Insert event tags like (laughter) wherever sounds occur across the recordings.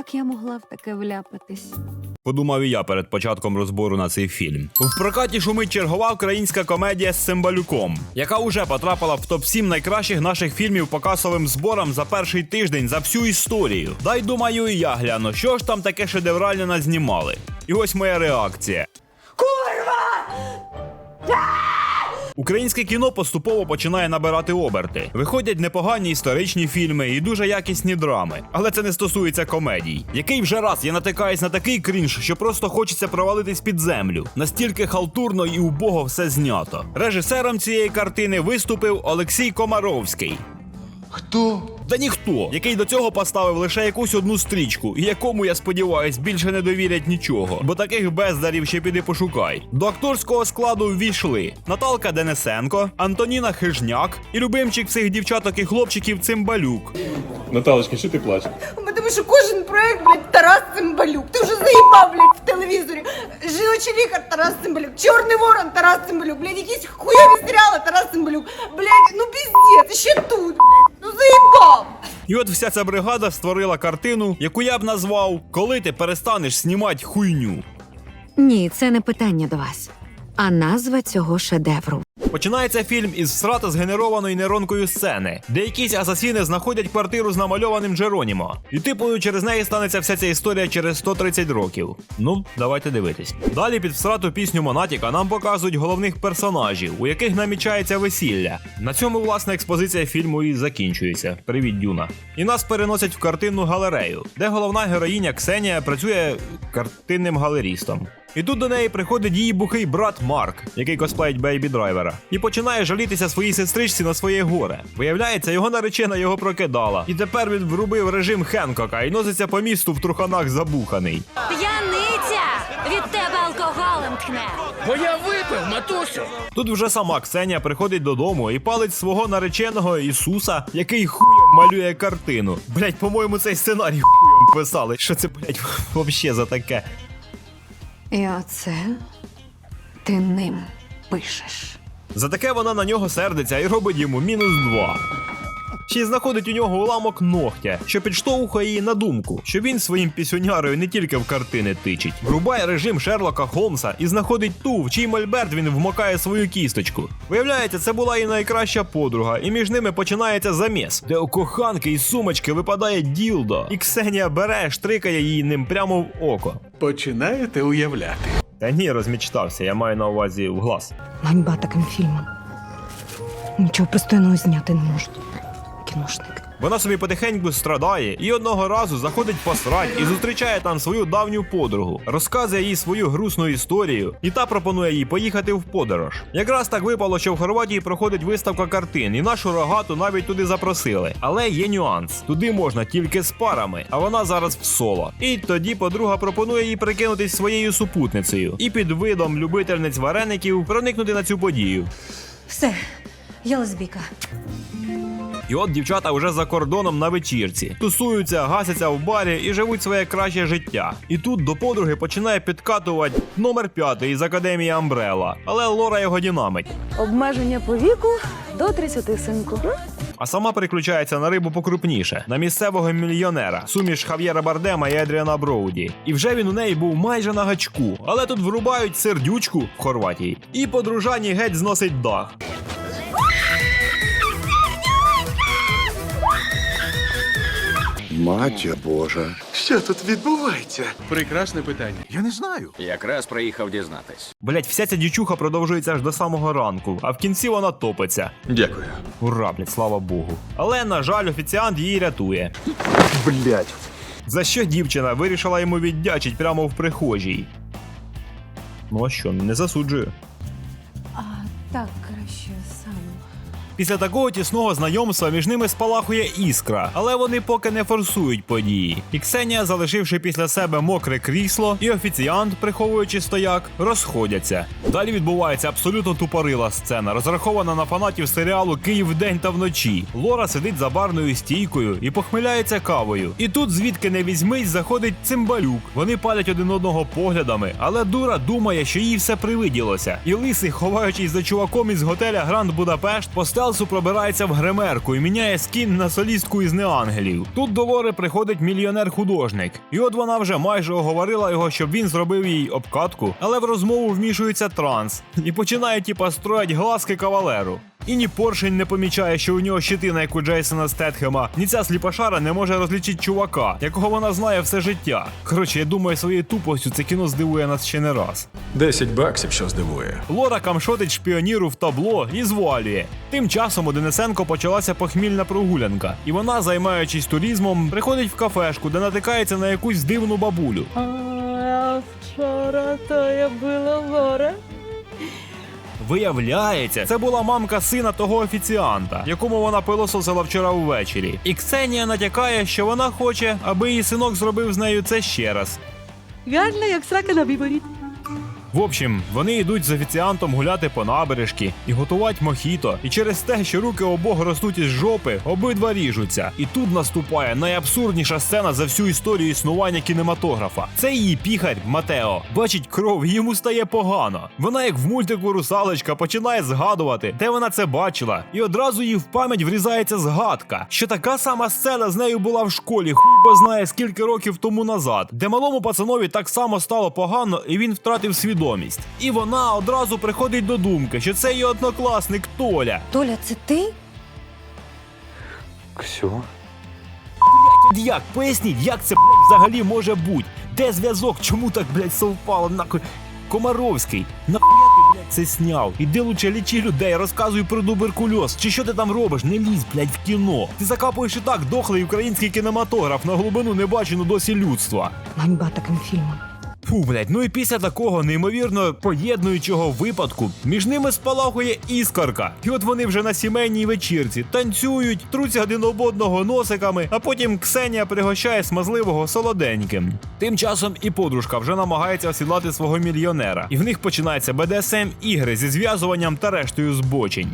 як я могла в таке вляпатись? Подумав і я перед початком розбору на цей фільм. В прокаті шумить чергова українська комедія з Цимбалюком, яка уже потрапила в топ-7 найкращих наших фільмів по касовим зборам за перший тиждень за всю історію. Дай думаю, і я гляну, що ж там таке шедевральне назнімали. І ось моя реакція. Українське кіно поступово починає набирати оберти. Виходять непогані історичні фільми і дуже якісні драми. Але це не стосується комедій. Який вже раз я натикаюсь на такий крінж, що просто хочеться провалитись під землю. Настільки халтурно і убого все знято. Режисером цієї картини виступив Олексій Комаровський. Хто? Та ніхто, який до цього поставив лише якусь одну стрічку, і якому, я сподіваюсь, більше не довірять нічого, бо таких бездарів ще піди пошукай. До акторського складу ввійшли Наталка Денисенко, Антоніна Хижняк і любимчик всіх дівчаток і хлопчиків Цимбалюк. Наталочка, що ти плачеш? Тому що кожен проект, блядь, Тарас Цимбалюк. Ти вже заїбав, блядь, в телевізорі. Жіночий лікар Тарас Цимбалюк. Чорний ворон Тарас Цимбалюк. Блядь, якісь хуйові серіали Тарас Цимбалюк. Блядь, ну піздець, ще тут, блядь. Ну. І от вся ця бригада створила картину, яку я б назвав Коли ти перестанеш знімати хуйню. Ні, це не питання до вас, а назва цього шедевру. Починається фільм із всрата згенерованої нейронкою сцени, де якісь асасіни знаходять квартиру з намальованим Джеронімо. І типою через неї станеться вся ця історія через 130 років. Ну, давайте дивитись. Далі під всрату пісню Монатіка нам показують головних персонажів, у яких намічається весілля. На цьому власне експозиція фільму і закінчується. Привіт, Дюна. І нас переносять в картинну галерею, де головна героїня Ксенія працює картинним галерістом. І тут до неї приходить її бухий брат Марк, який косплеїть Бейбі Драйвера, і починає жалітися своїй сестричці на своє горе. Виявляється, його наречена його прокидала. І тепер він врубив режим Хенкока і носиться по місту в труханах забуханий. П'яниця! Від тебе алкоголем тхне. Бо я випив, матусю. Тут вже сама Ксенія приходить додому і палить свого нареченого Ісуса, який хуєм малює картину. Блять, по-моєму, цей сценарій хуєм писали. Що це, блять, вообще за таке? І оце ти ним пишеш. За таке вона на нього сердиться і робить йому мінус два. Ще й знаходить у нього уламок ногтя, що підштовхує її на думку, що він своїм пісюнярою не тільки в картини тичить, врубає режим Шерлока Холмса і знаходить ту, в чий мольберт він вмокає свою кісточку. Виявляється, це була і найкраща подруга, і між ними починається заміс, де у коханки із сумочки випадає ділдо, і Ксенія бере, штрикає її ним прямо в око. Починаєте уявляти. Та ні, розмічтався, я маю на увазі в глаз. Ганьба таким фільмом. Нічого пристойного зняти не можуть. Кіношники. Вона собі потихеньку страдає і одного разу заходить посрать і зустрічає там свою давню подругу, розказує їй свою грустну історію, і та пропонує їй поїхати в подорож. Якраз так випало, що в Хорватії проходить виставка картин, і нашу рогату навіть туди запросили. Але є нюанс: туди можна тільки з парами, а вона зараз в соло. І тоді подруга пропонує їй прикинутись своєю супутницею і під видом любительниць вареників проникнути на цю подію. Все, я лесбійка. І от дівчата вже за кордоном на вечірці, тусуються, гасяться в барі і живуть своє краще життя. І тут до подруги починає підкатувати номер п'ятий із академії Амбрела, але Лора його дінамить. Обмеження по віку до 30, синку. А сама переключається на рибу покрупніше, на місцевого мільйонера, суміш Хав'єра Бардема і Едріана Броуді. І вже він у неї був майже на гачку, але тут врубають сердючку в Хорватії, і подружані геть зносить дах. Матір Божа. Що тут відбувається? Прекрасне питання. Я не знаю. Якраз приїхав дізнатись. Блять, вся ця дівчуха продовжується аж до самого ранку, а в кінці вона топиться. Дякую. Ура, блять, слава Богу. Але, на жаль, офіціант її рятує. Блять. За що дівчина вирішила йому віддячить прямо в прихожій. Ну а що, не засуджую. А так краще. Після такого тісного знайомства між ними спалахує іскра, але вони поки не форсують події. І Ксенія, залишивши після себе мокре крісло, і офіціант, приховуючи стояк, розходяться. Далі відбувається абсолютно тупорила сцена, розрахована на фанатів серіалу Київ вдень та вночі. Лора сидить за барною стійкою і похмиляється кавою. І тут, звідки не візьмись, заходить цимбалюк. Вони палять один одного поглядами, але дура думає, що їй все привиділося. І лисий, ховаючись за чуваком із готеля Гранд Будапешт, по стелсу Алсу пробирається в гримерку і міняє скін на солістку із неангелів. Тут до Лори приходить мільйонер-художник, і от вона вже майже оговорила його, щоб він зробив їй обкатку, але в розмову вмішується транс і починає типа строять глазки кавалеру. І ні поршень не помічає, що у нього щитина, як у Джейсона Стетхема, ні ця сліпошара не може розлічити чувака, якого вона знає все життя. Коротше, я думаю, своєю тупостю це кіно здивує нас ще не раз. 10 баксів, що здивує. Лора камшотить шпіоніру в табло і звалює. Тим часом у Денисенко почалася похмільна прогулянка, і вона, займаючись туризмом, приходить в кафешку, де натикається на якусь дивну бабулю. А вчора то я була Лора. Виявляється, це була мамка сина того офіціанта, якому вона пилососила вчора ввечері. І Ксенія натякає, що вона хоче, аби її синок зробив з нею це ще раз. Гарна, як срака на виборі. В общем, вони йдуть з офіціантом гуляти по набережки і готувати мохіто. І через те, що руки обох ростуть із жопи, обидва ріжуться. І тут наступає найабсурдніша сцена за всю історію існування кінематографа. Це її піхарь Матео. Бачить кров, йому стає погано. Вона, як в мультику русалочка, починає згадувати, де вона це бачила, і одразу їй в пам'ять врізається згадка, що така сама сцена з нею була в школі, хуй знає скільки років тому назад, де малому пацанові так само стало погано, і він втратив свідомість. І вона одразу приходить до думки, що це її однокласник Толя. Толя, це ти? Ксю? Як поясніть, як це блядь, взагалі може бути? Де зв'язок? Чому так блядь, совпало? Нахуй? Комаровський, нахуя ти, блядь, це сняв? Іди лучше лічи людей, розказуй про туберкульоз. Чи що ти там робиш? Не лізь, блядь, в кіно. Ти закапуєш і так дохлий український кінематограф на глибину небачену досі людства. Ганьба таким фільмам. Фу, блядь, ну і після такого неймовірно поєднуючого випадку між ними спалахує іскорка. І от вони вже на сімейній вечірці танцюють, труться один об одного носиками, а потім Ксенія пригощає смазливого солоденьким. Тим часом і подружка вже намагається осідлати свого мільйонера, і в них починаються БДСМ ігри зі зв'язуванням та рештою збочень.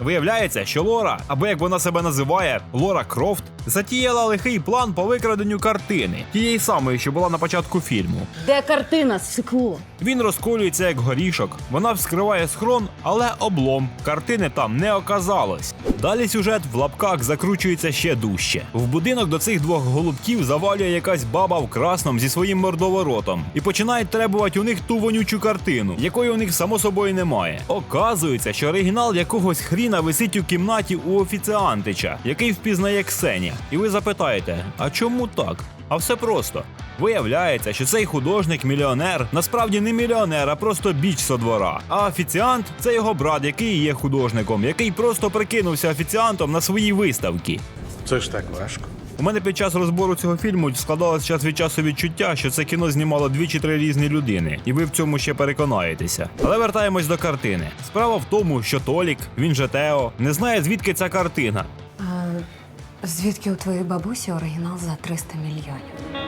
Виявляється, що Лора, або як вона себе називає, Лора Крофт, затіяла лихий план по викраденню картини, тієї самої, що була на початку фільму. Де картина, сикло? Він розколюється як горішок. Вона вскриває схрон, але облом. Картини там не оказалось. Далі сюжет в лапках закручується ще дужче. В будинок до цих двох голубків завалює якась баба в красному зі своїм мордоворотом і починають требувати у них ту вонючу картину, якої у них само собою немає. Оказується, що оригінал якогось хріна висить у кімнаті у офіціантича, який впізнає Ксенія. І ви запитаєте, а чому так? А все просто. Виявляється, що цей художник-мільйонер насправді не мільйонер, а просто біч со двора. А офіціант це його брат, який є художником, який просто прикинувся офіціантом на своїй виставці. Це ж так важко. У мене під час розбору цього фільму складалось час від часу відчуття, що це кіно знімало дві чи три різні людини, і ви в цьому ще переконаєтеся. Але вертаємось до картини. Справа в тому, що Толік, він же Тео, не знає звідки ця картина. Звідки у твоєї бабусі оригінал за 300 мільйонів?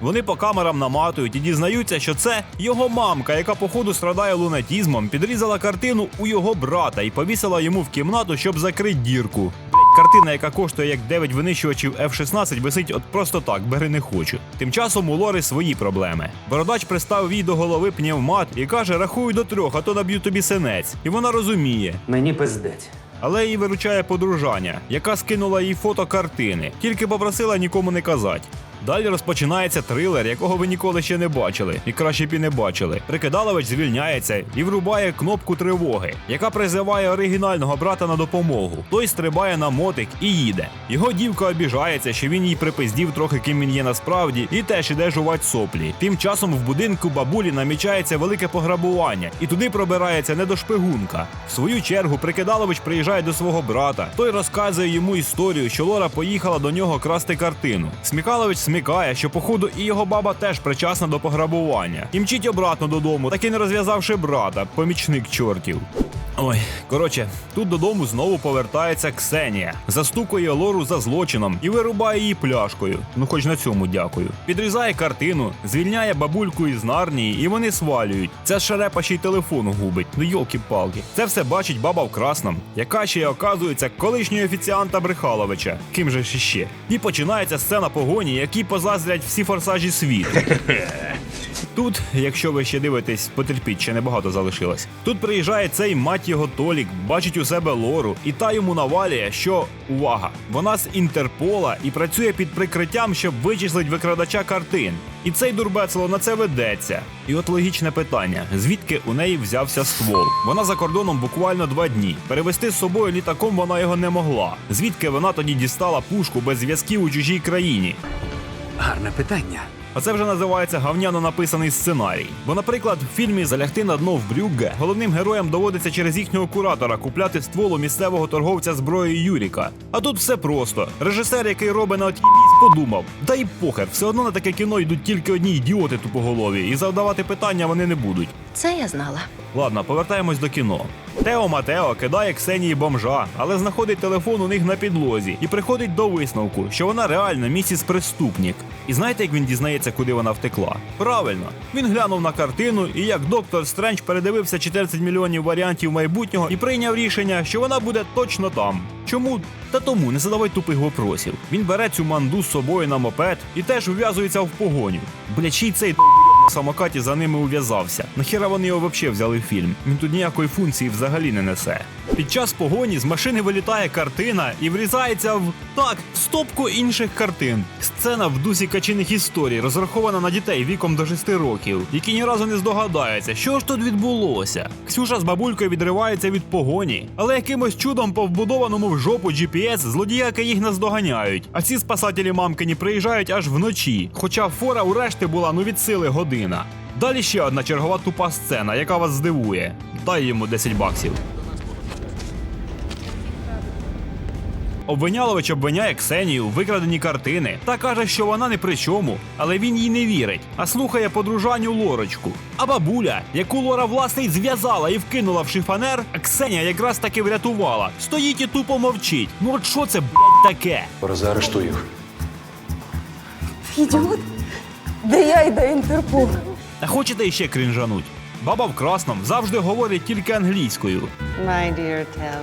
Вони по камерам наматують і дізнаються, що це його мамка, яка походу страдає лунатізмом, підрізала картину у його брата і повісила йому в кімнату, щоб закрити дірку. Блять, картина, яка коштує як 9 винищувачів F-16, висить от просто так, бери не хочу. Тим часом у Лори свої проблеми. Бородач приставив їй до голови пневмат і каже: рахуй до трьох, а то наб'ю тобі синець. І вона розуміє. Мені пиздець. Але її виручає подружання, яка скинула їй фото картини, тільки попросила нікому не казати. Далі розпочинається трилер, якого ви ніколи ще не бачили, і краще б і не бачили. Прикидалович звільняється і врубає кнопку тривоги, яка призиває оригінального брата на допомогу. Той стрибає на мотик і їде. Його дівка обіжається, що він їй припиздів трохи ким він є насправді, і теж іде жувати соплі. Тим часом в будинку бабулі намічається велике пограбування, і туди пробирається недошпигунка. В свою чергу Прикидалович приїжджає до свого брата. Той розказує йому історію, що Лора поїхала до нього красти картину. Смікалович смікає, що походу і його баба теж причасна до пограбування. І мчить обратно додому, так і не розв'язавши брата, помічник чортів. Ой, коротше, тут додому знову повертається Ксенія, застукує Лору за злочином і вирубає її пляшкою. Ну, хоч на цьому дякую. Підрізає картину, звільняє бабульку із нарнії, і вони свалюють. Ця шарепа ще й телефон губить. Ну йолки-палки. Це все бачить баба в красному, яка ще й оказується колишньою офіціанта Брехаловича. Ким же ж іще? І починається сцена погоні, якій позаздрять всі форсажі світу. (laughs) Тут, якщо ви ще дивитесь, потерпіть, ще небагато залишилось. Тут приїжджає цей мать його Толік, бачить у себе лору, і та йому навалює, що увага, вона з Інтерпола і працює під прикриттям, щоб вичислить викрадача картин. І цей дурбецело на це ведеться. І от логічне питання: звідки у неї взявся ствол? Вона за кордоном буквально два дні. Перевести з собою літаком вона його не могла. Звідки вона тоді дістала пушку без зв'язків у чужій країні? Гарне питання. А це вже називається гавняно написаний сценарій. Бо, наприклад, в фільмі Залягти на дно в Брюгге головним героям доводиться через їхнього куратора купляти ствол у місцевого торговця зброєю Юріка. А тут все просто. Режисер, який робить на от'їбісь, подумав: та й похер, все одно на таке кіно йдуть тільки одні ідіоти тупоголові, і завдавати питання вони не будуть. Це я знала. Ладно, повертаємось до кіно. Тео Матео кидає Ксенії бомжа, але знаходить телефон у них на підлозі і приходить до висновку, що вона реально місіс преступник. І знаєте, як він дізнається, куди вона втекла? Правильно, він глянув на картину і як доктор Стрендж передивився 14 мільйонів варіантів майбутнього і прийняв рішення, що вона буде точно там. Чому? Та тому не задавай тупих вопросів. Він бере цю манду з собою на мопед і теж ув'язується в погоню. Блячий цей самокаті за ними ув'язався. Нахіра вони його взагалі взяли в фільм? Він тут ніякої функції взагалі не несе. Під час погоні з машини вилітає картина і врізається в так, в стопку інших картин. Сцена в дусі качиних історій, розрахована на дітей віком до 6 років, які ні разу не здогадаються, що ж тут відбулося. Ксюша з бабулькою відривається від погоні, але якимось чудом по вбудованому в жопу GPS злодіяки їх наздоганяють. А ці спасателі мамкині приїжджають аж вночі. Хоча фора у решти була ну від сили година. Далі ще одна чергова тупа сцена, яка вас здивує. Дай йому 10 баксів. Обвинялович обвиняє Ксенію в викраденні картини та каже, що вона не при чому, але він їй не вірить, а слухає подружаню Лорочку. А бабуля, яку Лора власне й зв'язала і вкинула в шифанер, а Ксенія якраз таки врятувала. Стоїть і тупо мовчить. Ну от що це, блядь, таке? Заарештуй їх. Ідіот. Де я і де Інтерпол? А хочете іще крінжануть? Баба в красному завжди говорить тільки англійською. My dear Tim,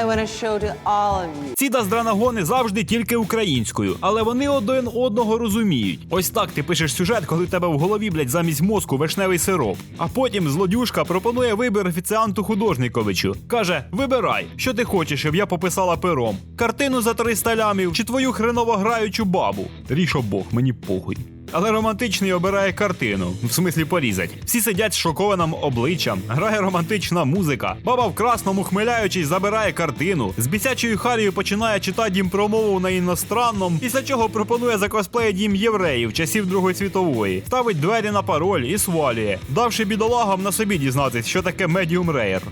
I want to show to all of you Ці даздранагони завжди тільки українською, але вони один одного розуміють. Ось так ти пишеш сюжет, коли тебе в голові, блядь, замість мозку вишневий сироп. А потім злодюшка пропонує вибір офіціанту художниковичу. Каже: вибирай, що ти хочеш, щоб я пописала пером. Картину за 300 лямів чи твою хреново граючу бабу. Ріш обох, мені похуй. Але романтичний обирає картину, в смислі порізать. Всі сидять з шокованим обличчям, грає романтична музика. Баба в красному, хмиляючись, забирає картину. З бісячою Харією починає читати їм промову на іностранному, після чого пропонує закосплеїть їм євреїв часів Другої світової, ставить двері на пароль і свалює, давши бідолагам на собі дізнатись, що таке медіум рейер.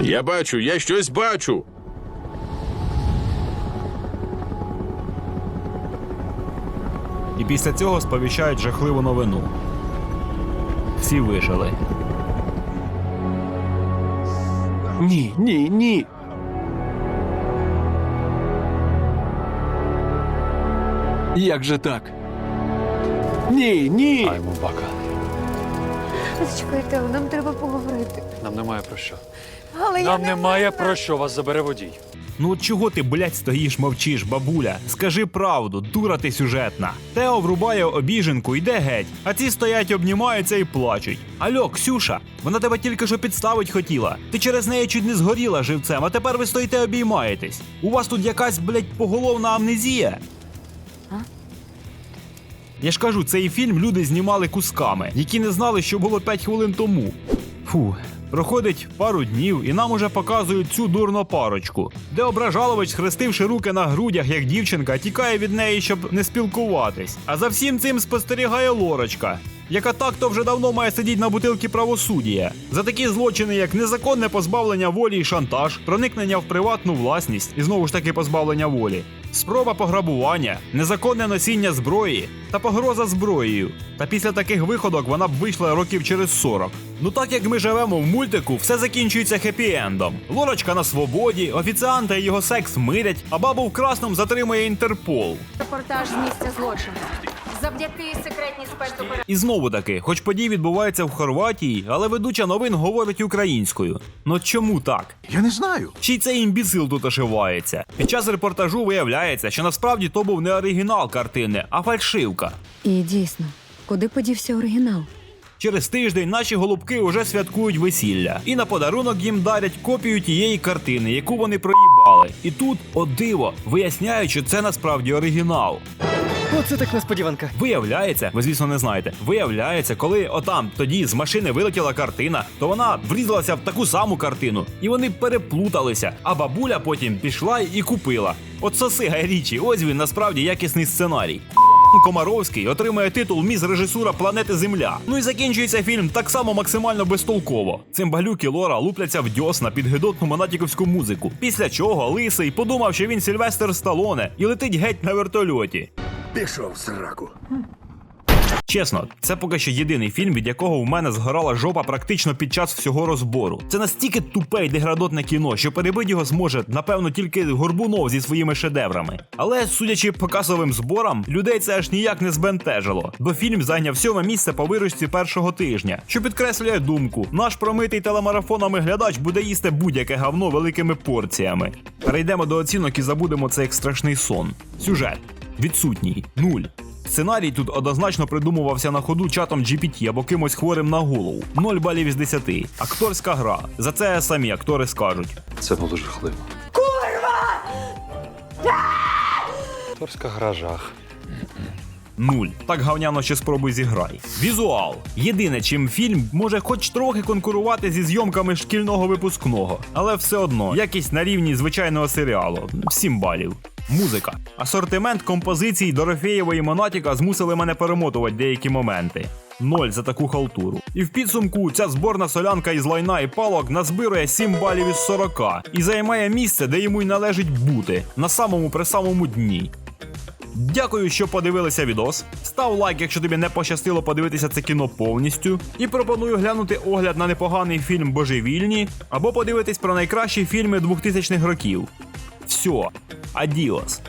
Я бачу, я щось бачу. І після цього сповіщають жахливу новину. Всі вижили. Ні, ні, ні. Як же так? Ні, ні. Аймо бака. Чекайте, нам треба поговорити. Нам немає про що. Але я Нам не немає можу. про що вас забере водій. Ну от чого ти, блядь, стоїш, мовчиш, бабуля? Скажи правду, дура ти сюжетна. Тео врубає обіженку, йде геть, а ці стоять, обнімаються і плачуть. Альо, Ксюша, вона тебе тільки що підставить хотіла. Ти через неї чуть не згоріла живцем, а тепер ви стоїте обіймаєтесь. У вас тут якась, блядь, поголовна амнезія. Я ж кажу, цей фільм люди знімали кусками, які не знали, що було 5 хвилин тому. Фу. Проходить пару днів, і нам уже показують цю дурну парочку, де ображалович, схрестивши руки на грудях, як дівчинка, тікає від неї, щоб не спілкуватись. А за всім цим спостерігає Лорочка, яка так-то вже давно має сидіти на бутилці правосуддя. За такі злочини, як незаконне позбавлення волі і шантаж, проникнення в приватну власність і знову ж таки позбавлення волі, спроба пограбування, незаконне носіння зброї та погроза зброєю. Та після таких виходок вона б вийшла років через 40. Ну так як ми живемо в мультику, все закінчується хеппі-ендом. Лорочка на свободі, офіціанта і його секс мирять, а бабу в красному затримує Інтерпол. Репортаж з місця злочину. Завдяки секретній спецоперації. І знову таки, хоч події відбуваються в Хорватії, але ведуча новин говорить українською. Ну чому так? Я не знаю. Чи й цей імбіцил тут ошивається? Під час репортажу виявляється, що насправді то був не оригінал картини, а фальшивка. І дійсно, куди подівся оригінал? Через тиждень наші голубки уже святкують весілля, і на подарунок їм дарять копію тієї картини, яку вони проїбали. І тут, о диво, виясняють, що це насправді оригінал. Оце так несподіванка. Виявляється, ви звісно не знаєте. Виявляється, коли отам тоді з машини вилетіла картина, то вона врізалася в таку саму картину, і вони переплуталися. А бабуля потім пішла і купила. От соси Гай Річі, ось він насправді якісний сценарій. Комаровський отримує титул міс режисура планети Земля. Ну і закінчується фільм так само максимально безтолково. Цимбалюк і Лора лупляться в дьосна під гидотну монатіковську музику. Після чого лисий подумав, що він Сільвестр Сталоне і летить геть на вертольоті. Пішов сраку. Чесно, це поки що єдиний фільм, від якого в мене згорала жопа практично під час всього розбору. Це настільки тупе й деградотне кіно, що перебити його зможе, напевно, тільки Горбунов зі своїми шедеврами. Але, судячи по касовим зборам, людей це аж ніяк не збентежило, бо фільм зайняв сьоме місце по виручці першого тижня, що підкреслює думку: наш промитий телемарафонами глядач буде їсти будь-яке говно великими порціями. Перейдемо до оцінок і забудемо це як страшний сон. Сюжет відсутній, нуль. Сценарій тут однозначно придумувався на ходу чатом GPT або кимось хворим на голову. 0 балів із 10. Акторська гра. За це самі актори скажуть. Це було жахливо. Курва! Торська гра жах. Нуль. Так гавняно ще спробуй зіграй. Візуал. Єдине, чим фільм може хоч трохи конкурувати зі зйомками шкільного випускного, але все одно якість на рівні звичайного серіалу. 7 балів. Музика. Асортимент композицій Дорофеєвої Монатіка змусили мене перемотувати деякі моменти. Ноль за таку халтуру. І в підсумку ця зборна солянка із лайна і палок назбирує 7 балів із 40 і займає місце, де йому й належить бути, на самому при самому дні. Дякую, що подивилися відос. Став лайк, якщо тобі не пощастило подивитися це кіно повністю. І пропоную глянути огляд на непоганий фільм Божевільні або подивитись про найкращі фільми 2000-х років. Все, адіос.